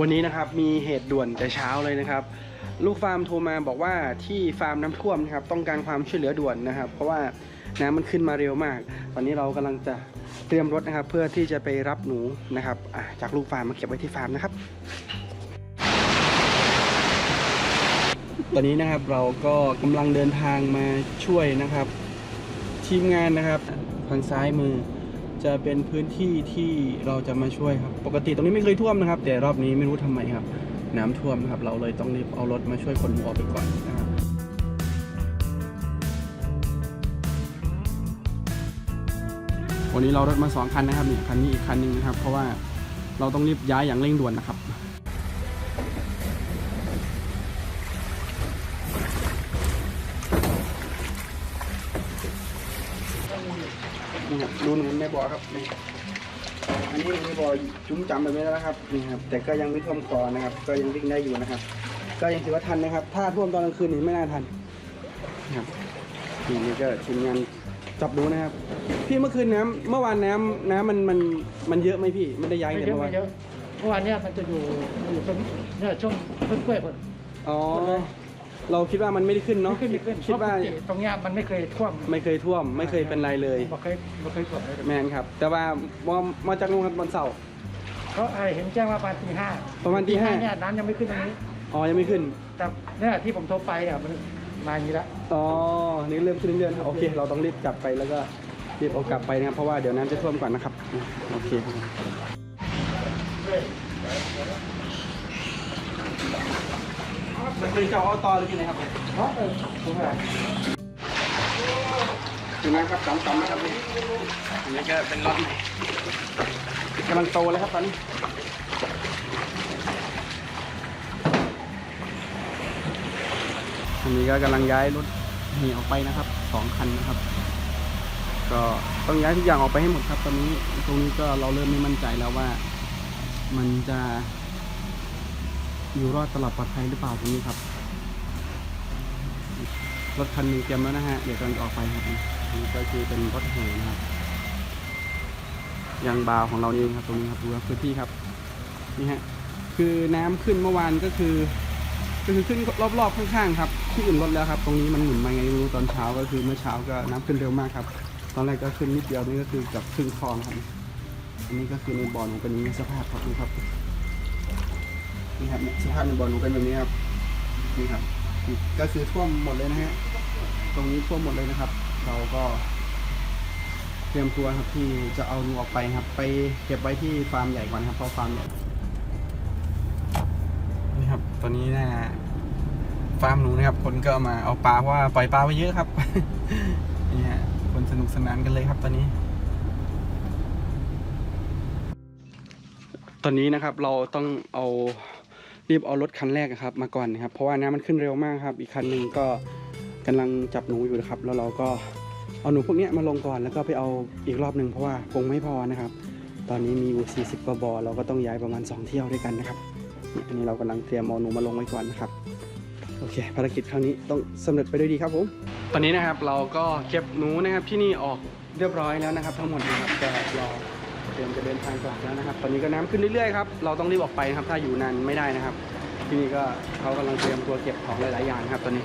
วันนี้นะครับมีเหตุด่วนแต่เช้าเลยนะครับ ลูกฟาร์มโทรมาบอกว่าที่ฟาร์มน้ำท่วมนะครับต้องการความช่วยเหลือด่วนนะครับ เพราะว่าน้ำมันขึ้นมาเร็วมาก ตอนนี้เรากำลังจะเตรียมรถนะครับ เพื่อที่จะไปรับหนูนะครับจากลูกฟาร์มมาเก็บไว้ที่ฟาร์มนะครับ ตอนนี้นะครับเราก็กำลังเดินทางมาช่วยนะครับ ทีมงานนะครับทางซ้ายมือ จะเป็นพื้นที่ที่เราจะมาช่วยครับ ปกติตรงนี้ไม่เคยท่วมนะครับ แต่รอบนี้ไม่รู้ทำไมครับ น้ำท่วมนะครับ เราเลยต้องรีบเอารถมาช่วยคนออกไปก่อนนะครับวันนี้เรารถมาสองคันนะครับนี่คันนี้อีกคันหนึ่งนะครับ เพราะว่าเราต้องรีบย้ายอย่างเร่งด่วนนะครับ นี่ครับรูหนูในบ่อครับนี่อันนี้ในบ่อจุ้มจำไปไม่ได้แล้วครับนี่ครับ แต่ก็ยังไม่ท่วมคอนะครับ ก็ยังวิ่งได้อยู่นะครับ ก็ยังถือว่าทันนะครับ ถ้าท่วมตอนกลางคืนนี่ไม่น่าทันนะครับนี่นี่ก็ทีมงานจับดูนะครับ พี่เมื่อคืนน้ำเมื่อวานน้ำน้ำมันมันมันเยอะไหมพี่ไม่ได้ย้ายไม่แต่เยอะเมื่อวานไม่เยอะเมื่อวานเนี้ยมันจะอยู่อยู่ตรงเนี่ยช่วงต้นกล้วยคนอ๋อ เราคิดว่ามันไม่ได้ขึ้นเนาะไม่ขึ้นไม่ขึ้นคิดว่าเพระปกติตรงเนี้ยมันไม่เคยท่วมไม่เคยท่วม ไม่เคยเป็นไรเลยไม่เคยไม่เคยท่วมเลยแมนครับ แต่ว่ามามาจากโรงงานวันเสาร์เขาไอ้เห็นแจ้งว่าประมาณตีห้าประมาณตีห้า เนี่ยน้ำยังไม่ขึ้นตรงนี้ อ๋อยังไม่ขึ้น แต่เนี่ยที่ผมโทรไปเนี่ยมันมาอย่างนี้แล้วอ๋อ นี่เริ่มขึ้นเรื่อยๆนะครับโอเค เราต้องรีบกลับไปแล้วก็รีบเอากลับไปนะครับ เพราะว่าเดี๋ยวน้ำจะท่วมก่อนนะครับ โอเคครับ มันเป็นเจ้าเอตอหรือที่ไหนครับผมว่าถึงนครับสองตำนะครับนี่นนี้ก็เป็นรถใหม่กำลังโตเลยครับตอนนี้อันนี้ก็กำลังย้ายรถหนีออกไปนะครับสองคันนะครับ ก็ต้องย้ายทุกอย่างออกไปให้หมดครับ ตอนนี้ตรงนี้ก็เราเริ่มไม่มั่นใจแล้วว่า มันจะ อยู่รอดตลอดปลอดภัยหรือเปล่าตรงนี้ครับ รถคันหนึงเตรียมแล้วนะฮะ เดี๋ยวกำลังจะออกไปครับนนี้ก็คือเป็นรถแห่นะครับยางบาวของเราเองครับตรงนี้ครับดูครับพื้นที่ครับนี่ฮะคือน้ำขึ้นเมื่อวานก็คือ ก็คือขึ้นรอบๆข้างๆครับที่อื่นลดแล้วครับ ตรงนี้มันหมุนมาไงรู้ตอนเช้าก็คือเมื่อเช้าก็น้ำขึ้นเร็วมากครับ ตอนแรกก็ขึ้นนิดเดียวนี่ก็คือกับครึ่งคลองครับอันนี้ก็คือในบ่อหนูเป็นอย่างนี้สภาพครับดูครับ นี่ครับเนี่ยสภาพในบ่อหนูเป็นแบบนี้ครับนี่ครับ ก็คือท่วมหมดเลยนะฮะตรงนี้ท่วมหมดเลยนะครับ เราก็เตรียมตัวครับที่จะเอาหนูออกไปครับ ไปเก็บไว้ที่ฟาร์มใหญ่ก่อนครับเพราะฟาร์มใหญ่นี่ครับตอนนี้นะฟาร์มหนูนะครับ คนก็มาเอาปลาเพราะว่าปล่อยปลาไปเยอะครับนี่ฮะคนสนุกสนานกันเลยครับ ตอนนี้ ตอนนี้นะครับเราต้องเอา รีบเอารถคันแรกอะครับมาก่อนนะครับเพราะว่าน้ำมันขึ้นเร็วมากครับ อีกคันหนึ่งก็กำลังจับหนูอยู่นะครับ แล้วเราก็เอาหนูพวกนี้มาลงก่อนแล้วก็ไปเอาอีกรอบหนึ่งเพราะว่าคงไม่พอนะครับ ตอนนี้มีอยู่40กว่าบอเราก็ต้องย้ายประมาณ 2 เที่ยวด้วยกันนะครับนี่อันนี้เรากำลังเตรียมเอาหนูมาลงไว้ก่อนนะครับโอเคภารกิจครั้งนี้ต้องสำเร็จไปด้วยดีครับผมตอนนี้นะครับเราก็เก็บหนูนะครับที่นี่ออกเรียบร้อยแล้วนะครับ ทั้งหมดนะครับก็รอ เตรียมจะเดินทางกลับแล้วนะครับ ตอนนี้ก็น้ำขึ้นเรื่อยๆครับ เราต้องรีบออกไปนะครับ ถ้าอยู่นานไม่ได้นะครับ ที่นี่ก็เขากำลังเตรียมตัวเก็บของหลายๆอย่างครับตอนนี้